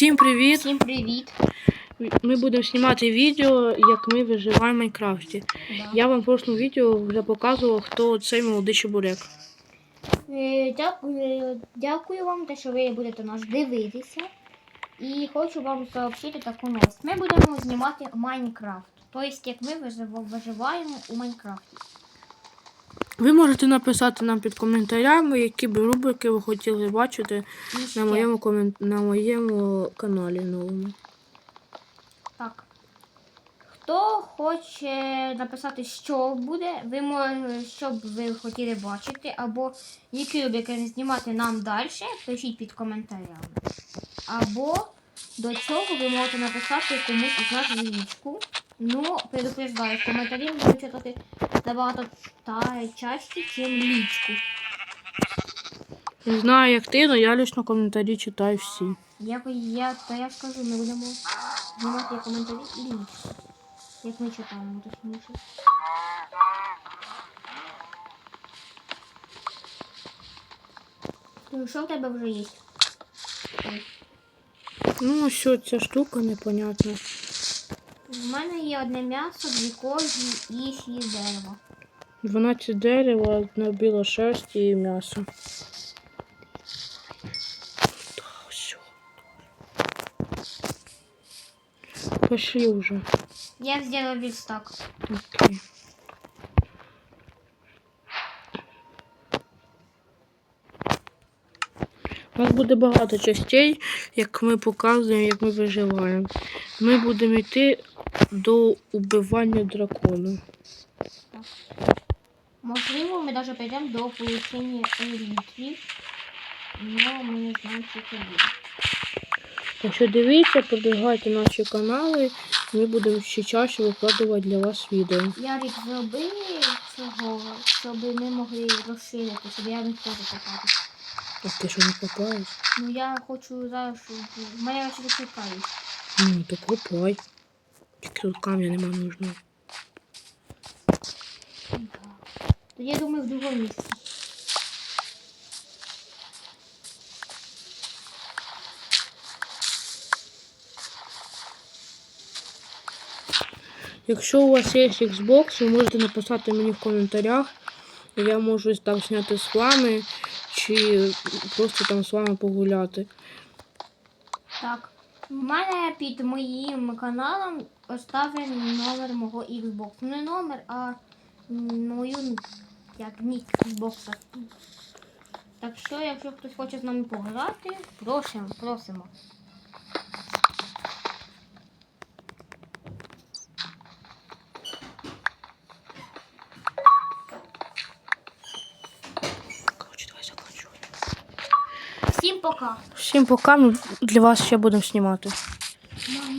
Всім привіт! Всім привіт. Ми будемо знімати відео, як ми виживаємо в Майнкрафті. Да. Я вам в прошлому відео вже показував, хто цей молодий чебурек. Е, Дякую, дякую вам, те, що ви будете нас дивитися. І хочу вам сообщити таку новость. Ми будемо знімати Майнкрафт. Тобто, як ми виживаємо у Майнкрафті. Ви можете написати нам під коментарями, які б рубрики ви хотіли бачити І на моєму, комен... на моєму каналі новому. Так. Хто хоче написати, що буде, ви можете, що б ви хотіли бачити, або які рубрики знімати нам далі, пишіть під коментарями. Або до цього ви можете написати комусь із нас в лічку. Ну, предупреждаю, в коментарі буду читати набагато та часті, чим лічку. Не знаю, як ти, але я лише коментарі читаю всі. Я, я, та я скажу, ми будемо знімати коментарі і лічку. Як ми читаємо, точніше. Ну, що в тебе вже є? Ну, що ця штука непонятна. У мене є одне м'ясо, дві кожі і шість дерево. 12 дерева, одне біло шерсть і м'ясо. Пошли уже. Я сделаю вистак. Окей. У нас буде багато частей, як ми показуємо, як ми виживаємо. Ми будемо йти до убивання дракона. Можливо, ми навіть прийдемо до получення елітрів. Але ми не знаємо, що це буде. Так що дивіться, продвигайте наші канали. Ми будемо ще чаще викладувати для вас відео. Ярик зроби цього, щоб ми могли розширити, щоб я не теж покати. А ти що не копаєш? Ну я хочу зараз, щоб мене ще чекають. Ну, то копай. Тільки тут камня нема нужного. Тоді я думаю в другому місці. Якщо у вас є Xbox, ви можете написати мені в коментарях. Я можу там зняти з вами, чи просто там з вами погуляти. Так. У мене під моїм каналом оставлен номер мого Xbox. Не номер, а мою як нік Xbox. Так що, якщо хтось хоче з нами пограти, просимо, просимо. Всім пока! Всім пока, ми для вас ще будемо знімати.